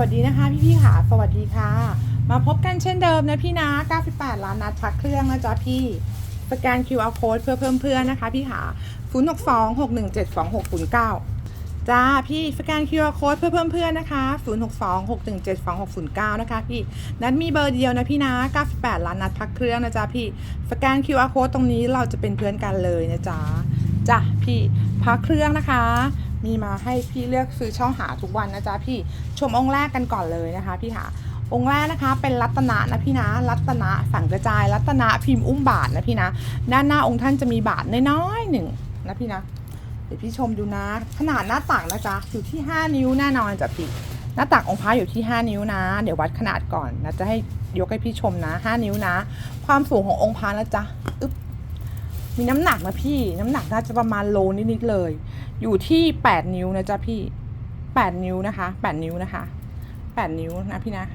วัสดีนะคะพี่พี่ค่ะ สวัสดีค่ะ มาพบกันเช่นเดิมนะพี่นะ 98 ล้านนัดชักเครื่องนะจ๊ะพี่สแกน QR code เพื่อเพิ่มเพื่อนนะคะพี่ค่ะ 062 617 2609 จ้าพี่สแกน QR code เพื่อเพิ่มเพื่อนนะคะ 062 617 2609 นะคะพี่ นัดมีเบอร์เดียวนะพี่นะ 98 ล้านนัดพักเครื่องนะจ๊ะพี่สแกน QR code ตรงนี้เราจะเป็นเพื่อนกันเลยนะจ๊ะจ้ะพี่พักเครื่องนะคะ มีมาให้พี่เลือกซื้อช่องหาทุกวันนะจ๊ะพี่ชมองค์แรกกันก่อนเลยนะคะ พี่หาองค์แรกนะคะเป็นรัตนะนะพี่นะ รัตนะสังกระจาย รัตนะพิมพ์อุ้มบาทนะพี่นะด้านหน้าองค์ท่านจะมีบาทน้อยๆหนึ่งนะพี่นะเดี๋ยวพี่ชมดูนะ ขนาดหน้าตักนะจ๊ะอยู่ที่ 5 นิ้วแน่นอนจ้ะพี่หน้าตักองค์พระอยู่ที่ 5 นิ้วนะ เดี๋ยววัดขนาดก่อนนะจะให้ยกให้พี่ชมนะ 5 นิ้วนะ ความสูงขององค์พระนะจ๊ะอึ๊บ มีน้ำหนักนะพี่ น้ำหนักน่าจะประมาณโลนิดๆเลย อยู่ที่ 8 นิ้วนะจ๊ะพี่ 8 นิ้วนะคะ 8 นิ้วนะคะ 8 นิ้วนะพี่นะ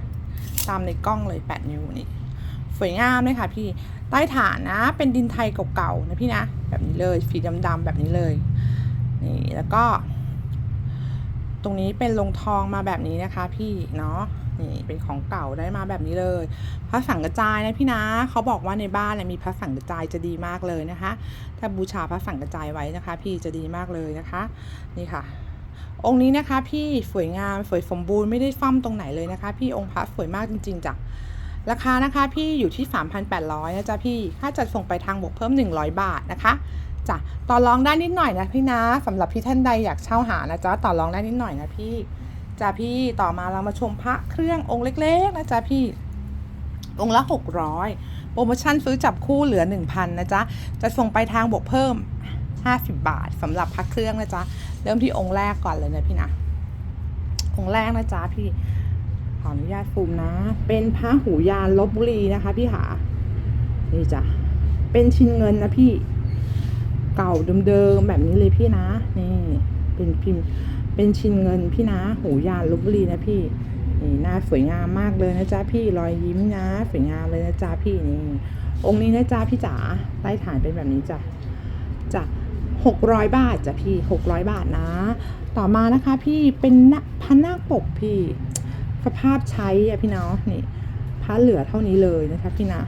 ตามในกล้องเลย 8 นิ้วนี่ สวยงามเลยค่ะพี่ ใต้ฐานนะ เป็นดินไทยเก่าๆนะพี่นะ แบบนี้เลย สีดำๆแบบนี้เลย นี่ แล้วก็ ตรงนี้เป็นลงทองมาแบบนี้นะคะ พี่เนาะนี่เป็นของเก่าได้มาแบบนี้เลยพระสังกระจายนะพี่นะเขาบอกว่าในบ้านเนี่ยมีพระสังกระจายจะดีมากเลยนะคะ ถ้าบูชาพระสังกระจายไว้นะคะ พี่จะดีมากเลยนะคะ นี่ค่ะ องค์นี้นะคะ พี่สวยงามสวยสมบูรณ์ไม่ได้ฟั่มตรงไหนเลยนะคะ พี่องค์พระสวยมากจริงๆจ้ะราคานะคะ พี่อยู่ที่ 3,800นะจ๊ะพี่ค่าจัดส่งไปทางบกเพิ่ม 100 บาทนะคะ จ้ะต่อรองได้นิดหน่อยนะพี่นะสำหรับพี่ท่านใดอยากเช่าหานะจ๊ะต่อรองได้นิดหน่อยนะพี่จ้าพี่ต่อมาเรามาชมพระเครื่ององค์เล็กๆนะจ๊ะพี่องค์ละ 600 โปรโมชั่นซื้อจับคู่เหลือ 1,000นะจ๊ะ จะส่งไปทางบวกเพิ่ม 50 บาทสำหรับพระเครื่องนะจ๊ะ เริ่มที่องค์แรกก่อนเลยนะพี่นะ องค์แรกนะจ๊ะพี่ ขออนุญาตฟูมนะ เป็นพระหูยานลบบุรีนะคะพี่หานี่จ้ะ เป็นชิ้นเงินนะพี่ เก่าเดิมๆแบบนี้เลยพี่นะ นี่ เป็นพิมพ์เป็นชิ้นเงินพี่นะ หูยานลบบุรีนะพี่นี่หน้าสวยงามมากเลยนะจ๊ะพี่รอยยิ้มนะสวยงามเลยนะจ๊ะพี่นี่องค์นี้นะจ๊ะพี่จ๋าใต้ฐานเป็นแบบนี้จ้ะจ้ะหกร้อยบาทจ้ะพี่หกร้อยบาทนะ ต่อมานะคะพี่เป็นพระนาคปกพี่ สภาพใช้อะพี่เนาะนี่พระเหลือเท่านี้เลยนะคะพี่นะ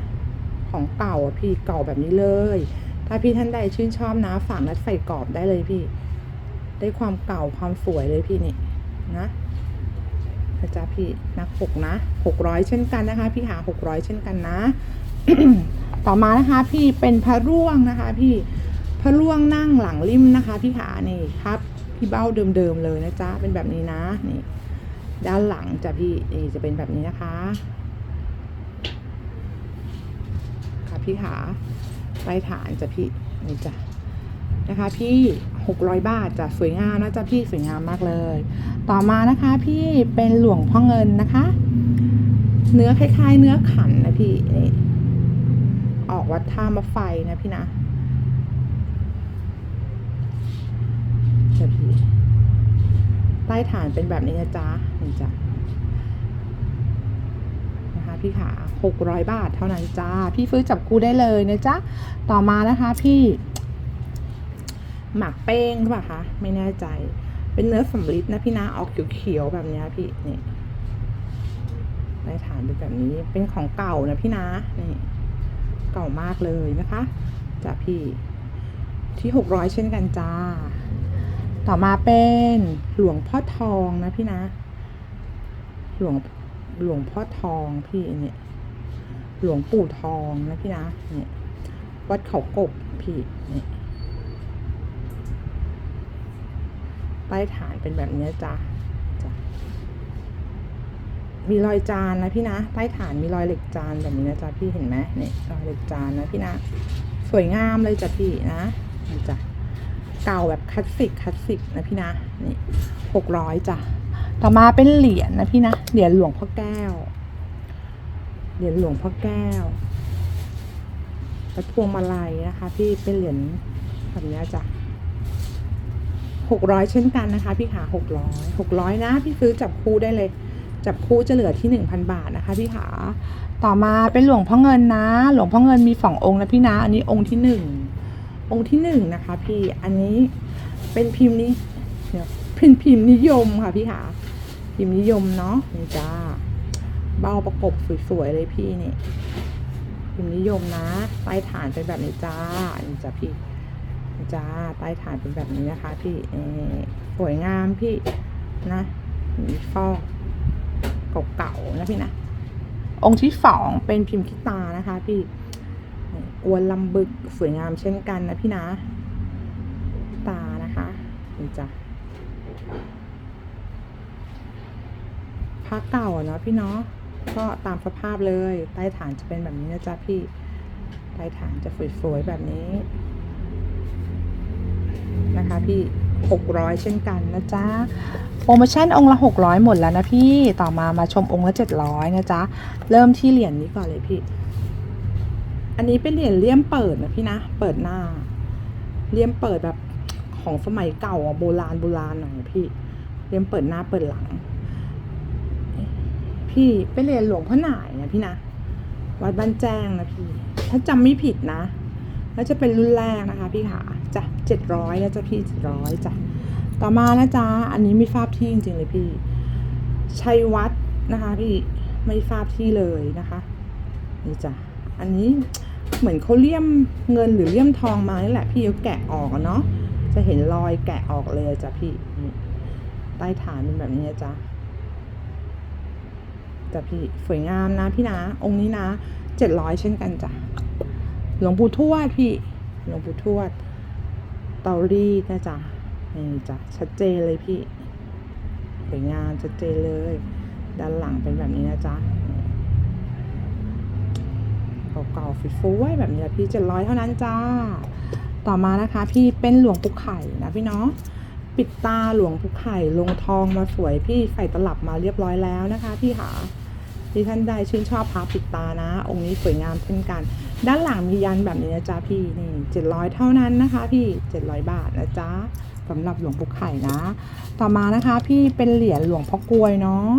ของเก่าอะพี่เก่าแบบนี้เลย ถ้าพี่ท่านใดชื่นชอบนะฝากนัดใส่กรอบได้เลยพี่ ได้ความเก่าความสวยเลยพี่นี่นะนะจ๊ะพี่นักปกนะหกร้อยเช่นกันนะคะ พี่หาหกร้อยเช่นกันนะ ต่อมานะคะพี่เป็นพระร่วงนะคะ พี่พระร่วงนั่งหลังริมนะคะ พี่ขานี่ครับพี่เบ้าเดิมๆเลยนะจ๊ะเป็นแบบนี้นะนี่ด้านหลังจะพี่นี่จะเป็นแบบนี้นะคะ ค่ะพี่ขา ปลายฐานจะพี่นี่จ้ะนะคะพี่หกร้อยบาทจะสวยงามนะจ๊ะพี่สวยงามมากเลย ต่อมานะคะพี่เป็นหลวงพ่อเงินนะคะ เนื้อคล้ายๆ เนื้อขันนะพี่นี่ออกวัดท่ามาไฟนะพี่นะจะพี่ใต้ฐานเป็นแบบนี้นะจ๊ะนี่จ้ะ พี่ขาหกร้อยบาทเท่านั้นจ้า พี่ซื้อจับคู่ได้เลยนะจ๊ะ ต่อมานะคะพี่ หมักเป้งหรือเปล่าคะ ไม่แน่ใจ เป็นเนื้อสำลิดนะพี่นะ ออกเขียวๆแบบนี้พี่นี่ในฐานเป็นแบบนี้ เป็นของเก่านะพี่นะ นี่ เก่ามากเลยนะคะจ้ะพี่ ที่หกร้อยเช่นกันจ้า ต่อมาเป็นหลวงพ่อทองนะพี่นะ หลวง หลวงพ่อทองพี่เนี่ยหลวงปู่ทองนะพี่นะเนี่ยวัดเขากบพี่เนี่ยใต้ฐานเป็นแบบนี้จ้ะจ้ะมีรอยจานนะพี่นะใต้ฐานมีรอยเหล็กจานแบบนี้นะจ๊ะพี่เห็นไหมเนี่ยรอยเหล็กจานนะพี่นะ สวยงามเลยจ้ะพี่นะมีจ้ะเก่าแบบคลาสสิกคลาสสิกนะพี่นะนี่หกร้อยจ้ะ ต่อมาเป็นเหรียญนะพี่นะ เหรียญหลวงพ่อแก้ว เหรียญหลวงพ่อแก้วและพวงมาลัยนะคะ พี่เป็นเหรียญแบบนี้จ้ะหกร้อยเช่นกันนะคะ พี่ขาหกร้อยหกร้อยนะ พี่ซื้อจับคู่ได้เลย จับคู่จะเหลือที่หนึ่งพันบาทนะคะ พี่ขาต่อมาเป็นหลวงพ่อเงินนะ หลวงพ่อเงินมีสององค์นะพี่นะ อันนี้องค์ที่หนึ่งองค์ที่หนึ่งนะคะ พี่อันนี้เป็นพิมพ์นี้เดี๋ยวเป็นพิมพ์นิยมค่ะพี่ขา พิมพ์นิยมเนาะนี่จ้าเบ้าประกบสวยๆเลยพี่นี่พิมพ์นิยมนะใต้ฐานเป็นแบบนี้จ้านี่จ้าพี่นี่จ้าใต้ฐานเป็นแบบนี้นะคะพี่เออสวยงามพี่นะมีฟอกเก่าๆนะพี่นะองค์ที่สองเป็นพิมพ์คิตานะคะ พี่อวนลำบึกสวยงามเช่นกันนะพี่นะตานะคะนี่จ้ะ ผ้าเก่าอะเนาะพี่เนาะก็ตามสภาพเลยใต้ฐานจะเป็นแบบนี้นะจ๊ะพี่ใต้ฐานจะสวยๆแบบนี้ นะคะพี่หกร้อยเช่นกันนะจ๊ะโปรโมชั่นองค์ละหกร้อยหมดแล้วนะพี่ต่อมามาชมองค์ละเจ็ดร้อยนะจ๊ะ เริ่มที่เหรียญนี้ก่อนเลยพี่ อันนี้เป็นเหรียญเลี่ยมเปิดนะพี่นะ เปิดหน้าเลี่ยมเปิดแบบของสมัยเก่าโบราณโบราณหน่อยพี่เลี่ยมเปิดหน้าเปิดหลัง พี่เป็นเรียญหลวงพ่อหน่ายนะพี่นะ วัดบ้านแจ้งนะพี่ ถ้าจำไม่ผิดนะ แล้วจะเป็นรุ่นแรกนะคะ พี่ขาจ้ะเจ็ดร้อยนะจ๊ะพี่เจ็ดร้อยจ้ะต่อมานะจ๊ะอันนี้ไม่ทราบที่จริงๆเลยพี่ชัยวัดนะคะ พี่ไม่ทราบที่เลยนะคะนี่จ้ะอันนี้เหมือนเขาเลี่ยมเงินหรือเลี่ยมทองมานี่แหละพี่เขาแกะออกเนาะจะเห็นรอยแกะออกเลยจ้ะพี่ใต้ฐานเป็นแบบนี้จ๊ะ จ้ะพี่สวยงามนะพี่นะ องค์นี้นะเจ็ดร้อยเช่นกันจ้ะหลวงปู่ทวดพี่หลวงปู่ทวด เตารีดนะจ๊ะนี่จ้ะชัดเจนเลยพี่สวยงามชัดเจนเลย ด้านหลังเป็นแบบนี้นะจ๊ะเก่าๆฟูไว้แบบนี้พี่เจ็ดร้อยเท่านั้นจ้า ต่อมานะคะ พี่เป็นหลวงปู่ไข่นะพี่เนาะ ปิดตาหลวงปู่ไข่ลงทองมาสวยพี่ใส่ตลับมาเรียบร้อยแล้วนะคะ พี่หาที่ท่านใดชื่นชอบพระปิดตานะ องค์นี้สวยงามเช่นกัน ด้านหลังมียันแบบนี้นะจ๊ะพี่นี่เจ็ดร้อยเท่านั้นนะคะ พี่เจ็ดร้อยบาทนะจ๊ะสำหรับหลวงปู่ไข่นะ ต่อมานะคะพี่เป็นเหรียญหลวงพ่อกลวยเนาะ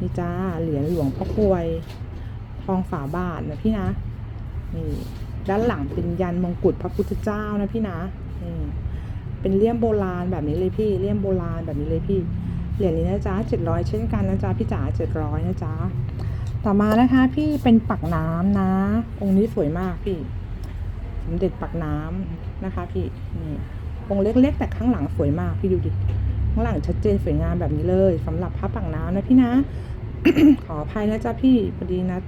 นี่จ้าเหรียญหลวงพ่อกลวย ทองฝาบาทนะพี่นะนี่ด้านหลังเป็นยันมงกุฎพระพุทธเจ้านะพี่นะนี่ เป็นเลี่ยมโบราณแบบนี้เลยพี่เลี่ยมโบราณแบบนี้เลยพี่เหรียญนี้นะจ๊ะเจ็ดร้อยเช่นกันนะจ๊ะพี่จ๋าเจ็ดร้อยนะจ๊ะต่อมานะคะพี่เป็นปักน้ำนะ องค์นี้สวยมากพี่ สมเด็จปักน้ำนะคะพี่นี่องค์เล็กๆ แต่ข้างหลังสวยมากพี่ดูดิข้างหลังชัดเจนสวยงามแบบนี้เลยสำหรับพระปักน้ำนะพี่นะ ขออภัยนะจ๊ะพี่พอดีนะ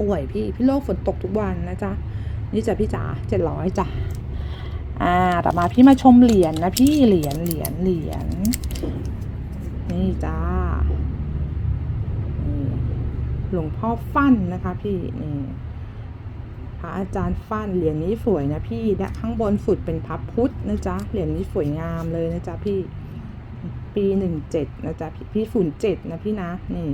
ป่วยพี่พี่โลกฝนตกทุกวันนะจ๊ะนี่จ้ะพี่จ๋าเจ็ดร้อยจ้ะ อ่าต่อมาพี่มาชมเหรียญนะพี่เหรียญเหรียญเหรียญนี่จ้าหลวงพ่อฟั่นนะคะพี่นี่พระอาจารย์ฟั่นเหรียญนี้สวยนะพี่และข้างบนสุดเป็นพระพุทธนะจ๊ะเหรียญนี้สวยงามเลยนะจ๊ะพี่ปีหนึ่งเจ็ดนะจ๊ะพี่พี่ฝุ่นเจ็ดนะพี่นะนี่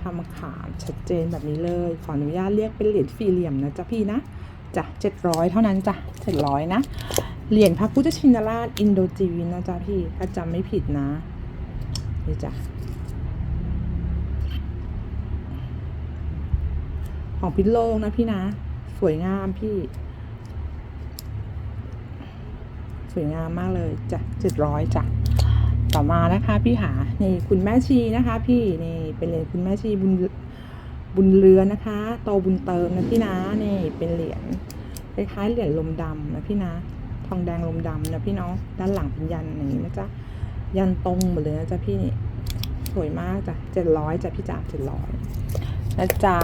ทำขามชัดเจนแบบนี้เลย ขออนุญาตเรียกเป็นเหรียญสี่เหลี่ยมนะจ๊ะพี่นะ จ้ะเจ็ดร้อยเท่านั้นจ้ะเจ็ดร้อยนะ เหรียญพระพุทธชินราชอินโดจีนนะจ๊ะพี่ถ้าจำไม่ผิดนะนี่จ้ะของพิโลกนะพี่นะ สวยงามพี่ สวยงามมากเลยจ้ะเจ็ดร้อยจ้ะต่อมานะคะพี่หานี่คุณแม่ชีนะคะ พี่นี่เป็นเหรียญคุณแม่ชีบุญ บุญเรือนะคะโตบุญเติมนะพี่นะนี่เป็นเหรียญคล้ายๆเหรียญลมดำนะพี่นะ ทองแดงลมดำนะพี่เนาะด้านหลังเป็นยันอย่างนี้นะจ๊ะยันตรงหมดเลยนะจ๊ะพี่สวยมากจ้ะเจ็ดร้อยจ้ะพี่จ๋าเจ็ดร้อยนะจ๊ะ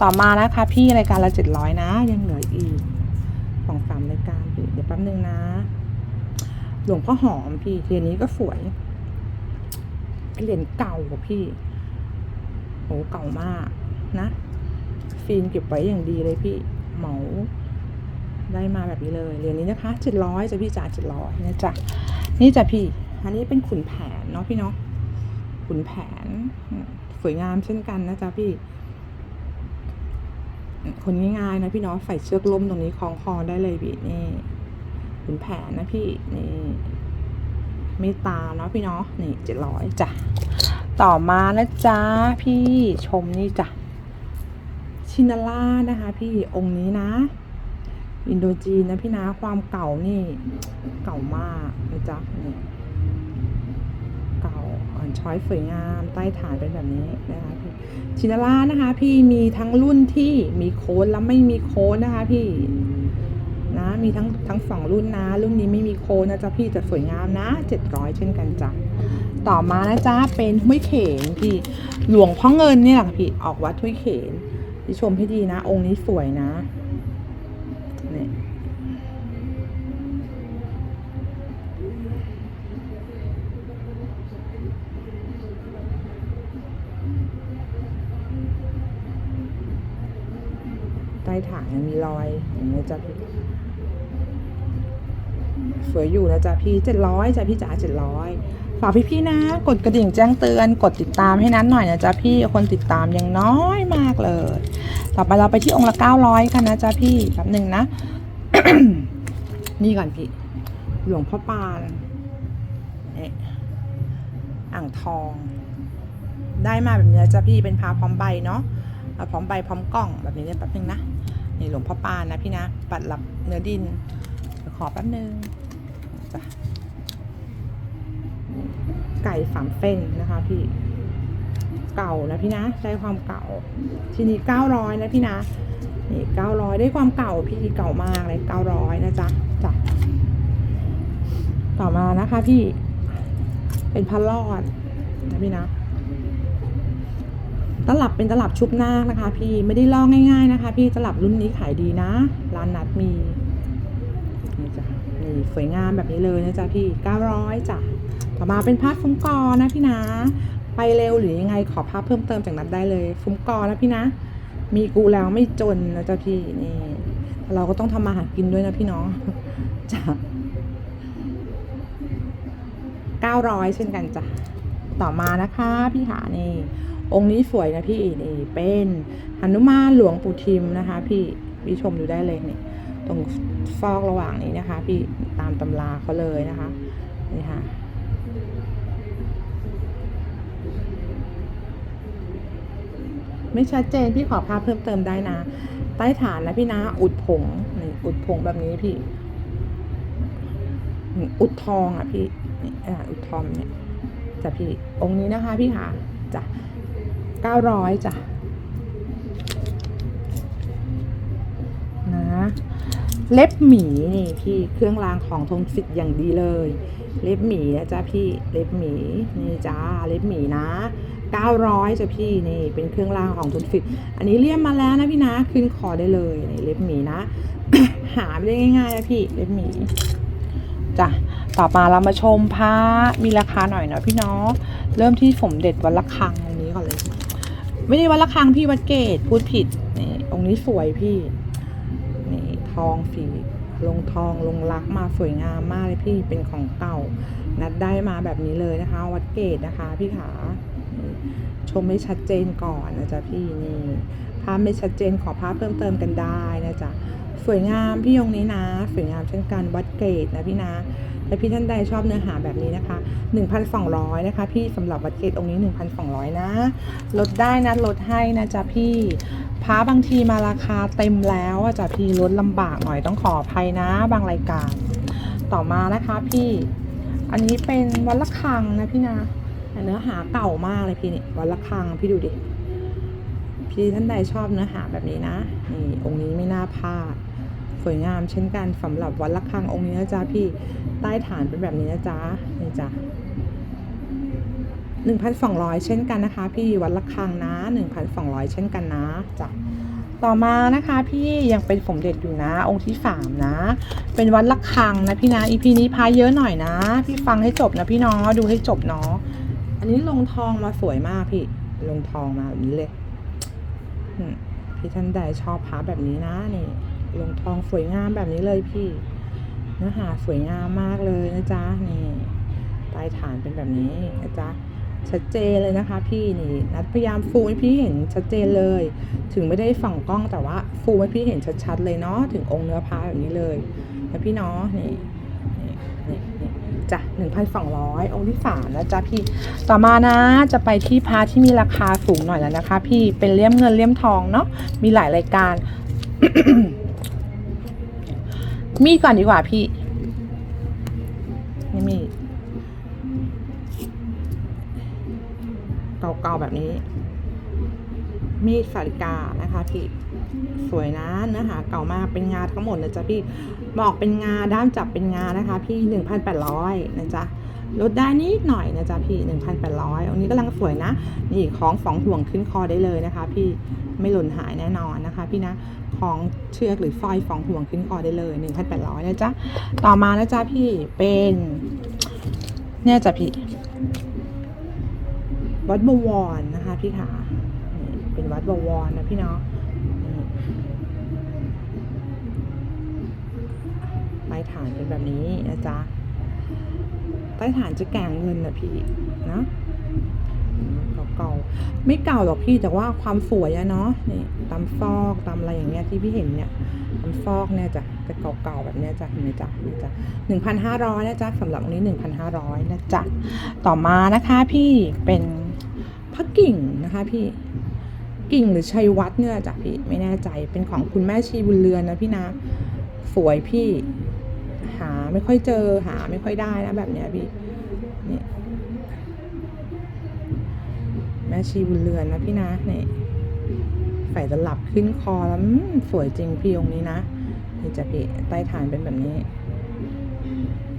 ต่อมานะคะ พี่รายการละเจ็ดร้อยนะ ยังเหลืออีกสองสามรายการพี่เดี๋ยวแป๊บนึงนะ หลวงพ่อหอมพี่เหรียญนี้ก็สวยเหรียญเก่าพี่โหเก่ามาก นะฟิล์มเก็บไว้อย่างดีเลยพี่เหมาได้มาแบบนี้เลยเหรียญนี้นะคะเจ็ดร้อยจะพี่จ่าเจ็ดร้อยนะจ๊ะนี่จ้ะพี่ อันนี้เป็นขุนแผนเนาะพี่เนาะขุนแผน สวยงามเช่นกันนะจ๊ะพี่ คนง่ายๆนะพี่เนาะใส่เชือกล่มตรงนี้คล้องคอได้เลยพี่นี่ขุนแผนนะพี่นี่เมตตาเนาะพี่เนาะนี่เจ็ดร้อยจ้ะต่อมานะจ๊ะพี่ชมนี่จ้ะ ชินาล่านะคะ พี่องค์นี้นะ อินโดจีนนะพี่นะความเก่านี่ เก่ามากนะจ๊ะนี่าอ่อนช้อยสวยงาม ใต้ฐานเป็นแบบนี้นะคะพี่ชินาร่านะคะ พี่มีทั้งรุ่นที่มีโค้ดและไม่มีโค้ดนะคะ พี่นะมีทั้งทั้งสองรุ่นนะ รุ่นนี้ไม่มีโค้ดนะจ๊ะพี่จะสวยงามนะ700เช่นกันจ้ะต่อมานะจ๊ะเป็นห้วยเขนพี่หลวงพ่อเงินเนี่ยแหละพี่ออกวัดห้วยเขน พี่ชมให้ดีนะ องค์นี้สวยนะเนี่ยใต้ฐานยังมีรอยอย่างนี้จ้ะพี่สวยอยู่นะจ๊ะพี่เจ็ดร้อยจ้ะพี่จ๋าเจ็ดร้อย ฝากพี่ๆนะ กดกระดิ่งแจ้งเตือน กดติดตามให้นั้นหน่อยนะจ๊ะพี่คนติดตามยังน้อยมากเลย ต่อไปเราไปที่องค์ละเก้าร้อยกันนะจ๊ะพี่แป๊บหนึ่งนะ นี่ก่อนพี่ หลวงพ่อปานเนี่ยอ่างทอง ได้มาแบบนี้จ๊ะพี่เป็นพาพร้อมใบเนาะเอาพร้อมใบพร้อมกล่องแบบนี้เนี่ยแป๊บนึงนะนี่หลวงพ่อปานนะพี่นะ ปัดหลับเนื้อดินขอแป๊บนึงจ้ะ ไก่สามเส้นนะคะพี่เก่านะพี่นะได้ความเก่า ทีนี้เก้าร้อยนะพี่นะนี่เก้าร้อยได้ความเก่าพี่เก่ามากเลยเก้าร้อยนะจ๊ะจ้ะต่อมานะคะพี่เป็นพันลอดนะพี่นะตลับเป็นตลับชุบนาคนะคะ พี่ไม่ได้ลอกง่าย ๆนะคะ พี่ตลับรุ่นนี้ขายดีนะร้านนัดมีนี่จ้ะนี่สวยงามแบบนี้เลยนะจ๊ะพี่900จ้ะ ต่อมาเป็นพัดฟุ้มกอนะพี่นะ ไปเร็วหรือยังไงขอภาพเพิ่มเติมจากนัดได้เลย ฟุ้มกอนะพี่นะ มีกูแล้วไม่จนนะจ๊ะพี่นี่ เราก็ต้องทำมาหากินด้วยนะพี่เน้องจ้ะ900เช่นกันจ้ะต่อมานะคะพี่หานี่ องค์นี้สวยนะพี่นี่เป็นหนุมานหลวงปู่ทิมนะคะ พี่พี่ชมดูได้เลยนี่ตรงฟอกระหว่างนี้นะคะ พี่ตามตำราเขาเลยนะคะนี่ค่ะ ไม่ชัดเจนพี่ขอภาพเพิ่มเติมได้นะ ใต้ฐานนะพี่นะ อุดผงนี่อุดผงแบบนี้พี่ อุดทองอะพี่อ่าอุดทองเนี่ยจ้ะพี่องค์นี้นะคะพี่ค่ะจ้ะเก้าร้อยจ้ะนะเล็บหมีนี่พี่เครื่องรางของทงสิทธิ์อย่างดีเลย เล็บหมีนะจ๊ะพี่เล็บหมีนี่จ้าเล็บหมีนะ 900จ้ะพี่นี่เป็นเครื่องรางของทุนสิทธิ์อันนี้เลี่ยมมาแล้วนะพี่นะขึ้นคอได้เลยนี่เล็บหมีนะ หาไม่ได้ง่ายๆนะพี่เล็บหมีจ้ะต่อมาเรามาชมพระมีราคาหน่อยเนาะพี่เนาะเริ่มที่สมเด็จวัดระฆังองนี้ก่อนเลย ไม่ได้วัดระฆังพี่วัดเกตพูดผิดนี่องค์นี้สวยพี่นี่ทองสีลงทองลงรักมาสวยงามมากเลยพี่เป็นของเก่านัดได้มาแบบนี้เลยนะคะ วัดเกตนะคะ พี่ขา ชมไม่ชัดเจนก่อนนะจ๊ะพี่นี่ภาพไม่ชัดเจนขอภาพเพิ่มเติมกันได้นะจ๊ะสวยงามพี่ยงนี้นะ สวยงามเช่นกันวัดเกตนะพี่นะและพี่ท่านใดชอบเนื้อหาแบบนี้นะคะ 1,200 นะคะ พี่สำหรับวัดเกตองค์นี้ 1,200 นะ ลดได้นะ ลดให้นะจ๊ะพี่พระบางทีมาราคาเต็มแล้วอะจ๊ะพี่ลดลำบากหน่อยต้องขออภัยนะ บางรายการ ต่อมานะคะพี่ อันนี้เป็นวัดระฆังนะพี่นะ เนื้อหาเก่ามากเลยพี่นี่วัดระฆังพี่ดูดิ พี่ท่านใดชอบเนื้อหาแบบนี้นะ นี่องค์นี้ไม่น่าพลาดสวยงามเช่นกันสำหรับวัดระฆังองค์นี้นะจ๊ะพี่ใต้ฐานเป็นแบบนี้นะจ๊ะนี่จ้ะ1,200 เช่นกันนะคะ พี่วัดระฆังนะ 1,200 เช่นกันนะจ้ะต่อมานะคะพี่ยังเป็นสมเด็จอยู่นะ องค์ที่สามนะ เป็นวัดระฆังนะพี่นะอีพีนี้พาเยอะหน่อยนะ พี่ฟังให้จบนะพี่เน้องดูให้จบเนาะ นนี้ลงทองมาสวยมากพี่ ลงทองมาแบบนี้เลยพี่ท่านใดชอบพาแบบนี้นะนี่ ลงทองสวยงามแบบนี้เลยพี่ เนื้อหาสวยงามมากเลยนะจ๊ะนี่ใต้ฐานเป็นแบบนี้นะจ๊ะชัดเจนเลยนะคะ พี่นี่นัดพยายามฟูให้พี่เห็นชัดเจนเลย ถึงไม่ได้ฝั่งกล้องแต่ว่าฟูให้พี่เห็นชัดๆเลยเนาะถึงองค์เนื้อพระแบบนี้เลยนะพี่เนาะนี่นี่นี่นี่ จ้ะหนึ่งพันสองร้อยองค์ที่สามนะจ๊ะพี่ ต่อมานะจะไปที่พระที่มีราคาสูงหน่อยแล้วนะคะ พี่เป็นเลี่ยมเงินเลี่ยมทองเนาะมีหลายรายการ มีดก่อนดีกว่าพี่นี่มีเก่าๆแบบนี้ มีดสาริกานะคะพี่ สวยนะเนื้อหาเก่ามากเป็นงาทั้งหมดนะจ๊ะพี่บอกเป็นงาด้ามจับเป็นงานะคะ พี่หนึ่งพันแปดร้อยนะจ๊ะลดได้นิดหน่อยนะจ๊ะพี่หนึ่งพันแปดร้อยอันนี้กำลังสวยนะ นี่ของสองห่วงขึ้นคอได้เลยนะคะ พี่ไม่หล่นหายแน่นอนนะคะ พี่นะของเชือกหรือสร้อยสองห่วงขึ้นคอได้เลยหนึ่งพันแปดร้อยนะจ๊ะต่อมานะจ๊ะพี่เป็นเนี่ยจ้ะพี่วัดบวรนะคะพี่ขานี่เป็นวัดบวรนะพี่เนาะนี่ใต้ฐาน เป็นแบบนี้นะจ๊ะใต้ฐานจะแกงเงินนะพี่นะเก่าๆไม่เก่าหรอกพี่แต่ว่าความสวยอะเนาะนี่ตามฟอกตามอะไรอย่างเงี้ยที่พี่เห็นเนี่ยตามฟอกเนี่ยจ้ะจะเก่าๆแบบเนี้ยจ้ะเห็นไหมจ๊ะนี่จ้ะหนึ่งพันห้าร้อยนะจ๊ะสำหรับวันนี้หนึ่งพันห้าร้อยนะจ๊ะต่อมานะคะพี่เป็นพระกิ่งนะคะพี่กิ่งหรือชัยวัฒน์เนี่ยจ้ะพี่ไม่แน่ใจเป็นของคุณแม่ชีบุญเรือนนะพี่นะสวยพี่ หาไม่ค่อยเจอหาไม่ค่อยได้นะแบบเนี้ยพี่นี่แม่ชีบุญเรือนนะพี่นะนี่ใส่ตลับขึ้นคอแล้วสวยจริงพี่องค์นี้นะนี่จ้ะพี่ใต้ฐานเป็นแบบนี้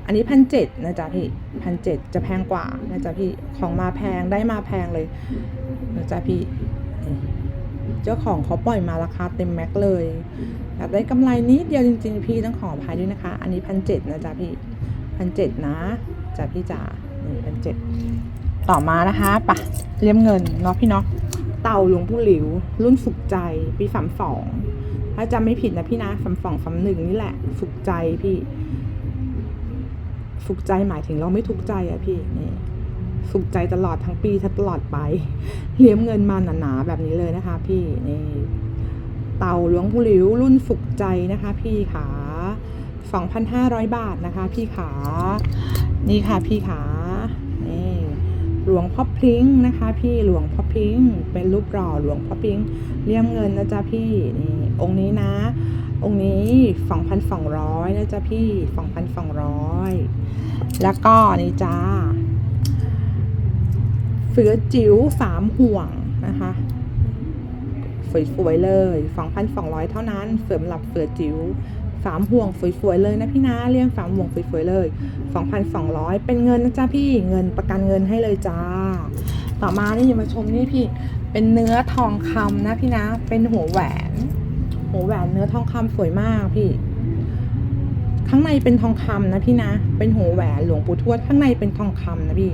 อันนี้พันเจ็ดนะจ๊ะพี่พันเจ็ดจะแพงกว่านะจ๊ะพี่ของมาแพงได้มาแพงเลยนะจ๊ะพี่ เจ้าของเขาปล่อยมาราคาเต็มแม็กเลยอยากได้กำไรนิดเดียวจริง ๆ พี่ต้องขออภัยด้วยนะคะ อันนี้พันเจ็ดนะจ๊ะพี่พันเจ็ดนะจ๊ะพี่จ๋าหนี่งพันเจ็ดต่อมานะคะปะเลี่ยมเงินเนาะพี่เนาะเต่าหลวงปู่หลิว รุ่นสุขใจปีสามสองถ้าจำไม่ผิดนะพี่นะสามสองสามหนึ่งนี่แหละ สุขใจพี่ สุขใจหมายถึงเราไม่ทุกข์ใจอะพี่นี่ สุขใจตลอดทั้งปีทั้งตลอดไปเลี้ยงเงินมาหนาๆแบบนี้เลยนะคะ พี่นี่เต่าหลวงปู่หลิวรุ่นสุขใจนะคะ พี่ขา2,500 บาทนะคะ พี่ขา นี่ค่ะพี่ขานี่หลวงพ่อพริ้งนะคะ พี่หลวงพ่อพริ้งเป็นรูปหล่อหลวงพ่อพริ้งเลี่ยมเงินนะจ๊ะพี่นี่องค์นี้นะ องค์นี้ 2,200นะจ๊ะพี่ 2,200 แล้วก็นี่จ้า เสือจิ๋วสามห่วงนะคะสวยๆเลย2,200 เท่านั้นเสริมหลับเสือจิ๋วสามห่วงสวยๆเลยนะพี่นะเรียงสามห่วงสวยๆเลย2,200 เป็นเงินนะจ๊ะพี่เงินประกันเงินให้เลยจ้า ต่อมานี่อย่ามาชมนี่พี่เป็นเนื้อทองคำนะพี่นะ เป็นหัวแหวน หัวแหวนเนื้อทองคำสวยมากพี่ข้างในเป็นทองคำนะพี่นะ เป็นหัวแหวนหลวงปู่ทวดข้างในเป็นทองคำนะพี่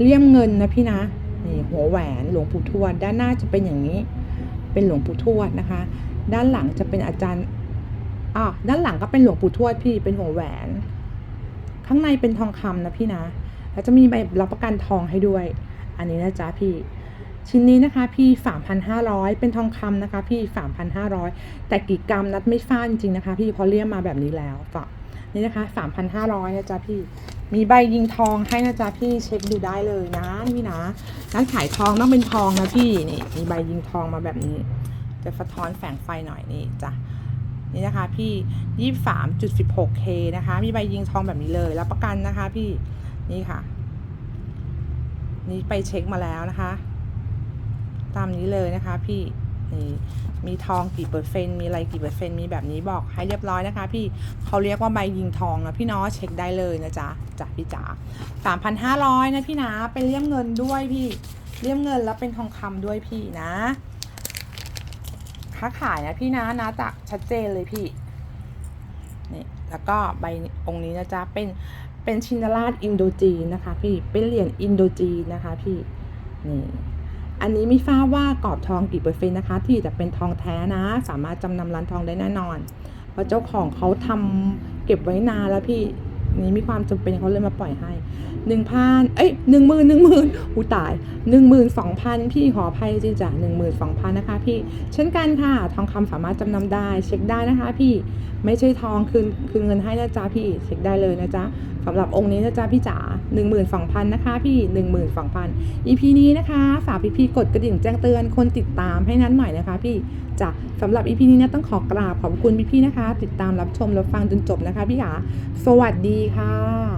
เลี่ยมเงินนะพี่นะ นี่หัวแหวนหลวงปู่ทวดด้านหน้าจะเป็นอย่างนี้ เป็นหลวงปู่ทวดนะคะ ด้านหลังจะเป็นอาจารย์อ่าด้านหลังก็เป็นหลวงปู่ทวดพี่เป็นหัวแหวน ข้างในเป็นทองคำนะพี่นะ แล้วจะมีใบรับประกันทองให้ด้วย อันนี้นะจ๊ะพี่ ชิ้นนี้นะคะพี่3,500เป็นทองคำนะคะ พี่3,500แต่กี่กรัมนัดไม่ฟาดจริงๆนะคะ พี่เพราะเลี่ยมมาแบบนี้แล้วก็นี่นะคะ 3,500นะจ๊ะพี่ มีใบยิงทองให้นะจ๊ะพี่เช็คดูได้เลยนะนี่นะร้านขายทองต้องเป็นทองนะพี่นี่มีใบยิงทองมาแบบนี้ จะสะท้อนแสงไฟหน่อยนี่จ้ะนี่นะคะพี่ 23.16K นะคะ มีใบยิงทองแบบนี้เลยรับประกันนะคะ พี่นี่ค่ะ นี่ไปเช็คมาแล้วนะคะ ตามนี้เลยนะคะ พี่ นี่มีทองกี่เปอร์เซ็นต์มีอะไรกี่เปอร์เซ็นต์มีแบบนี้บอกให้เรียบร้อยนะคะ พี่เขาเรียกว่าใบยิงทองนะพี่เน้อเช็คได้เลยนะจ๊ะจ้ะพี่จ๋าสามพันห้าร้อยนะพี่นะเป็นเลี่ยมเงินด้วยพี่เลี่ยมเงินแล้วเป็นทองคำด้วยพี่นะ ค้าขายนะพี่นะนะจะชัดเจนเลยพี่นี่แล้วก็ใบองค์นี้นะจ๊ะเป็นเป็นชินราชอินโดจีนนะคะ พี่เป็นเหรียญอินโดจีนนะคะ พี่นี่ อันนี้ไม่ทราบว่ากรอบทองกี่เปอร์เซ็นต์นะคะ ที่จะเป็นทองแท้นะ สามารถจำนำร้านทองได้แน่นอน เพราะเจ้าของเขาทำเก็บไว้นานแล้วพี่นี่มีความจำเป็นเขาเลยมาปล่อยให้หนึ่งพันเอ้ยหนึ่งหมื่นหนึ่งหมื่นอูตายหนึ่งหมื่นสองพันพี่ขออภัยจริงจ้ะหนึ่งหมื่นสองพันนะคะพี่ เช่นกันค่ะ ทองคำสามารถจำนำได้ เช็คได้นะคะพี่ ไม่ใช่ทองคืนคืนเงินให้นะจ๊ะพี่ เช็คได้เลยนะจ๊ะสำหรับองค์นี้นะจ๊ะพี่จ๋าหนึ่งหมื่นสองพันนะคะ พี่หนึ่งหมื่นสองพัน EP นี้นะคะฝากพี่ๆกดกระดิ่งแจ้งเตือนคนติดตามให้นั้นหน่อยนะคะ พี่จ้ะสำหรับ EP นี้นะต้องขอกราบขอบคุณพี่ๆนะคะ ติดตามรับชมรับฟังจนจบนะคะ พี่จ๋าสวัสดีค่ะ